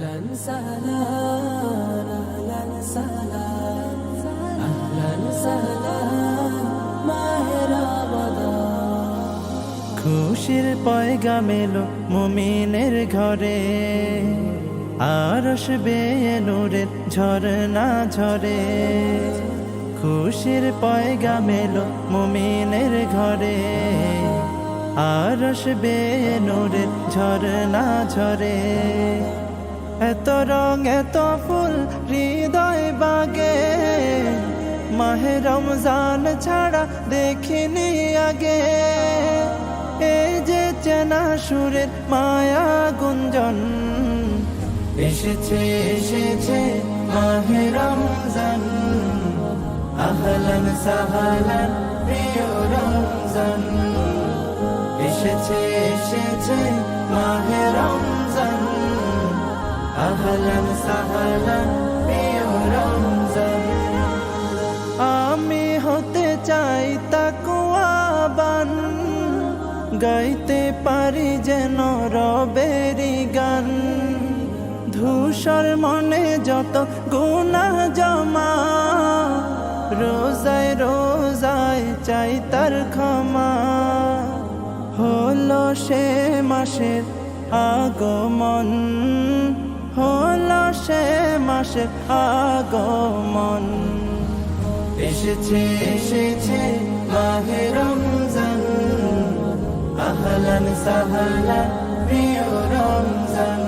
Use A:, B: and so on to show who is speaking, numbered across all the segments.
A: أهلا سهلا أهلا سهلا أهلا سهلا ماہ رمضان
B: খুশির পয়গাম এলো মুমিনের ঘরে আরশ বেয়ে নূরের ঝরনা ঝরে খুশির পয়গাম এলো মুমিনের ঘরে আরশ বেয়ে নূরের ঝরনা ঝরে এত রং, এত ফুল, হৃদয় বাগে। মাহে রমজান ছাড়া দেখিনি আগে। এই যে চেনা সুরের মায়া গুঞ্জন। এসেছে এসেছে মাহে রমজান। আহলান সাহালান, প্রিয় রমজান। এসেছে এসেছে মাহে রমজান। আহলান সাহালান আমি হতে চাই তাকুয়াবান গাইতে পারি যেন রবেরি গান ধূসর মনে যত গুণা জমা রোজায় রোজায় চাই তার ক্ষমা হলো সে মাসের আগমন মাসের আগমন। এসেছে এসেছে মাহে রমজান। আহলান সাহলান প্রিয় রমজান।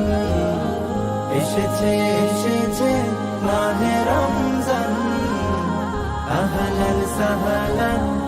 B: এসেছে এসেছে মাহে রমজান। আহলান সাহলান